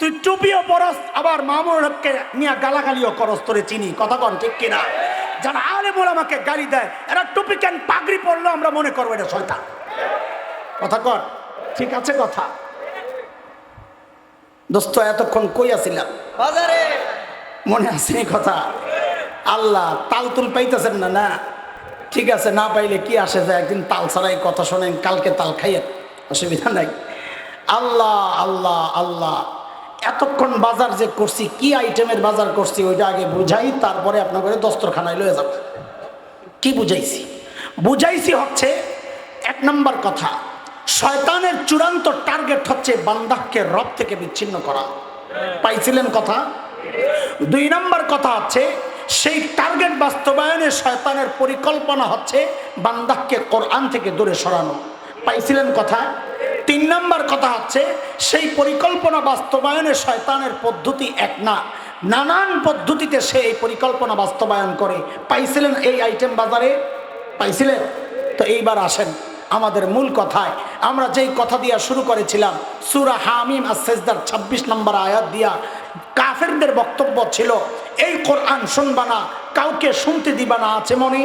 তুই টুপিও পরস আবার মামুর হককে নিয়ে গালাগালিও করস তোরে চিনি কথা কন ঠিক কিনা? যারা আলে বলে আমাকে গালি দেয় এরা টুপি কেন পাগড়ি পরলো আমরা মনে করব এটা শয়তান? কথা কর ঠিক আছে কথা? দোস্ত এতক্ষণ কই আছিলাম বাজারে। মনে আছে এই কথা? আল্লাহ তাল তুল পাইতেছেন না না? ঠিক আছে না পাইলে কি আসে যায়? একদিন তাল ছাড়াই কথা শোনেন কালকে তাল খাইয়েন। অসুবিধা নাই। আল্লাহ আল্লাহ আল্লাহ। এতক্ষণ বাজার যে করছি, কি আইটেমের বাজার করছি, ওইটা আগে বুঝাই, তারপরে আপনার ঘরে দস্তরখানায় লয়ে যাব। কি বুঝাইছি? বুঝাইছি হচ্ছে, এক নম্বর কথা, শয়তানের চূড়ান্ত টার্গেট হচ্ছে বান্দাহকে রব থেকে বিচ্ছিন্ন করা। পাইছিলেন কথা? দুই নম্বর কথা হচ্ছে, সেই টার্গেট বাস্তবায়নে শয়তানের পরিকল্পনা হচ্ছে বান্দাহকে কোরআন থেকে দূরে সরানো। পাইছিলেন কথা? নম্বর কথা হচ্ছে, সেই পরিকল্পনা বাস্তবায়নে শয়তানের পদ্ধতি এক না। নানান পদ্ধতিতে সে এই পরিকল্পনা বাস্তবায়ন করে। পাইছিলেন এই আইটেম বাজারে? পাইছিলেন? তো এইবার আসেন, আমাদের মূল কথায়। আমরা যেই কথা দিয়া শুরু করেছিলাম, সুরা হামিম আর সেজদার ছাব্বিশ নম্বর আয়াত দিয়া কাফেরদের বক্তব্য ছিল, এই কোরআন শুনবা না, কাউকে শুনতে দিবা না, আছে মনে?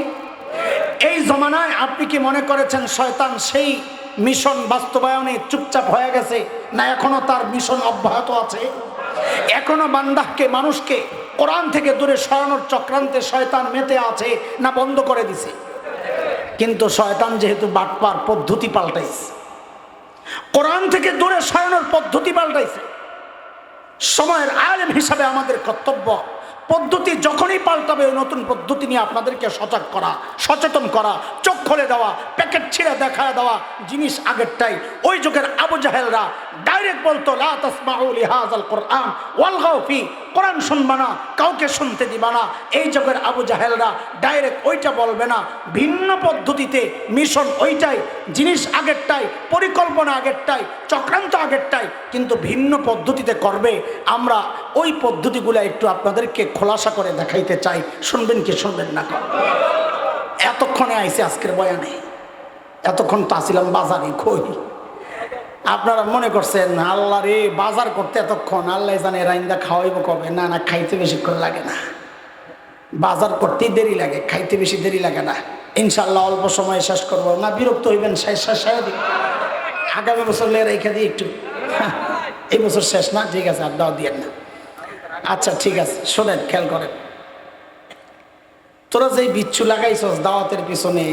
এই জমানায় আপনি কি মনে করেছেন, শয়তান সেই মিশন বাস্তবায়নে চুপচাপ হয়ে গেছে না এখনও তার মিশন অব্যাহত আছে? এখনও বান্দাহকে, মানুষকে কোরআন থেকে দূরে সরানোর চক্রান্তে শয়তান মেতে আছে না বন্ধ করে দিছে? কিন্তু শয়তান যেহেতু বাটপার, পদ্ধতি পাল্টাইছে। কোরআন থেকে দূরে সরানোর পদ্ধতি পাল্টাইছে। সময়ের আলেম হিসাবে আমাদের কর্তব্য, পদ্ধতি যখনই পাল্টাবে ওই নতুন পদ্ধতি নিয়ে আপনাদেরকে সজাগ করা, সচেতন করা, চোখ খুলে দেওয়া, প্যাকেট ছিঁড়ে দেখা দেওয়া জিনিস আগেরটাই। ওই যুগের আবু জাহেলরা ডাইরেক্ট বলতো, লা তাসমাউ লিহাযাল কোরআন ওয়ালগাউ ফি কোরআন শুনবা না, কাউকে শুনতে দিবা না। এই যুগের আবু জাহেলরা ডাইরেক্ট ওইটা বলবে না। ভিন্ন পদ্ধতিতে মিশন ওইটাই, জিনিস আগেরটাই, পরিকল্পনা আগেরটাই, চক্রান্ত আগেরটাই, কিন্তু ভিন্ন পদ্ধতিতে করবে। আমরা ওই পদ্ধতিগুলো একটু আপনাদেরকে খোলাসা করে দেখাইতে চাই। শুনবেন কি শুনবেন না এতক্ষণে আইসে আজকের বয়ানে। এতক্ষণ তো আসিলাম বাজারে খই আপনারা মনে করছেন, আল্লাহ রে, বাজার করতে এতক্ষণ, আল্লাহ জানে রাইন্দা খাওয়াইব কবে? না না, খাইতে বেশিক্ষণ লাগে না। বাজার করতেই দেরি লাগে, খাইতে বেশি দেরি লাগে না। ইনশাল্লাহ অল্প সময়ে শেষ করব। না, বিরক্ত হইবেন, শেষ শেষ দিন। আগামী বছর রেখে দিই একটু। এই বছর শেষ না, ঠিক আছে, আর দাও দিয়ে না। আচ্ছা ঠিক আছে, শোনেন, খেয়াল করেন। তোরা যেই বিচ্ছু লাগাইছস দাওয়াতের পিছনে,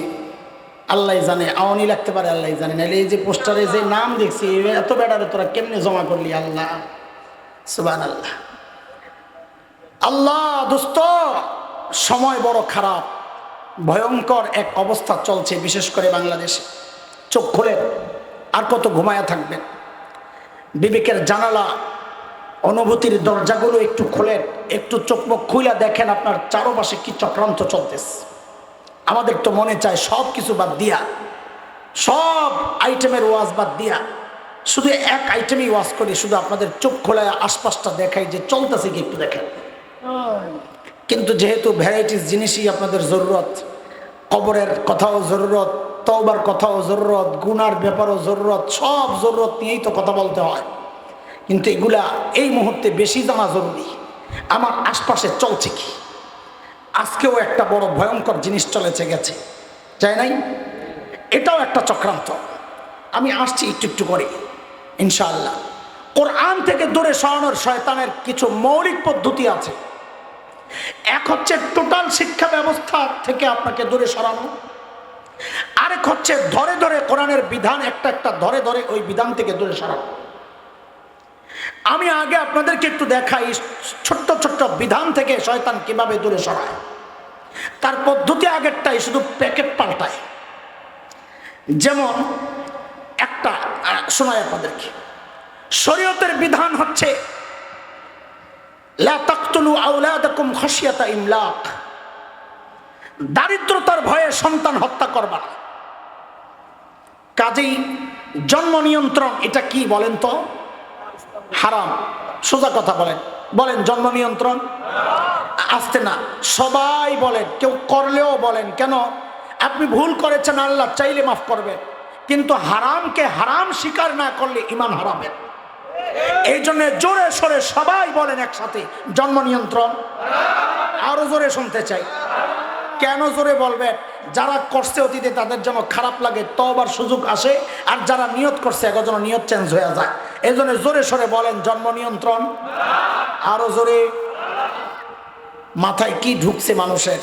আল্লাহ জানে, আওয়ানি লাগতে পারে, আল্লাহ জানে। নাহলে এই যে পোস্টারে যে নাম দেখছি এত বেড়ারে তোরা কেমনে জমা করলি আল্লাহ? সুবান আল্লাহ আল্লাহ দোস্ত, সময় বড় খারাপ। ভয়ঙ্কর এক অবস্থা চলছে, বিশেষ করে বাংলাদেশে। চোখ খুলে আর কত ঘুমায়া থাকবেন। বিবেকের জানালা অনুভূতির দরজাগুলো একটু খোলেন, একটু চোখ মুখ খুইলা দেখেন আপনার চারপাশে কি চক্রান্ত চলতেছে। আমাদের তো মনে চায় সব কিছু বাদ দিয়া, সব আইটেমের ওয়াজ বাদ দিয়া, শুধু এক আইটেমই ওয়াজ করি, শুধু আপনাদের চোখ খোলায় আশপাশটা দেখাই যে চলতেছে কি একটু দেখেন। কিন্তু যেহেতু ভ্যারাইটিস জিনিসই আপনাদের জরুরত, কবরের কথাও জরুরত, তওবার কথাও জরুরত, গুনার ব্যাপারও জরুরত, সব জরুরত নিয়েই তো কথা বলতে হয়। কিন্তু এগুলা এই মুহূর্তে বেশি জানা জরুরি। আমার আশপাশে চলছে কি? আজকেও একটা বড় ভয়ঙ্কর জিনিস চলেছে, গেছে। যাই নাই? এটাও একটা চক্রান্ত। আমি আসছি একটু একটু করে, ইনশাআল্লাহ। কোরআন থেকে দূরে সরানোর শয়তানের কিছু মৌলিক পদ্ধতি আছে। এক হচ্ছে টোটাল শিক্ষা ব্যবস্থা থেকে আপনাকে দূরে সরানো। আরেক হচ্ছে ধরে ধরে কোরআনের বিধান একটা একটা ধরে ধরে ওই বিধান থেকে দূরে সরানো। আমি আগে আপনাদেরকে একটু দেখাই, ছোট্ট ছোট্ট বিধান থেকে শয়তান কীভাবে দূরে সরায়। তার পদ্ধতি আগেরটাই, শুধু প্যাকেট পাল্টায়। যেমন, একটা শোনায় আপনাদেরকে। শরীয়তের বিধান হচ্ছে ইমলাক। দারিদ্রতার ভয়ে সন্তান হত্যা করবা। কাজেই জন্ম নিয়ন্ত্রণ, এটা কি বলেন তো? হারাম। সোজা কথা বলেন। বলেন, জন্ম নিয়ন্ত্রণ? আসতে না। সবাই বলেন, কেউ করলেও বলেন, কেন? আপনি ভুল করেছেন আল্লাহ, চাইলে মাফ করবে কিন্তু হারামকে হারাম স্বীকার না করলে ইমান হারামের। এই জন্য জোরে সরে সবাই বলেন একসাথে, জন্ম নিয়ন্ত্রণ? আরও জোরে শুনতে চাই। কেন জোরে বলবেন? যারা করছে অতীতে তাদের যেন খারাপ লাগে তবার সুযোগ আসে, আর যারা নিয়ত করছে এখন যেন নিয়ত চেঞ্জ হয়ে যায়। এজন্য জোরে সরে বলেন জন্ম নিয়ন্ত্রণ। আরও জোরে। মাথায় কি ঢুকছে মানুষের?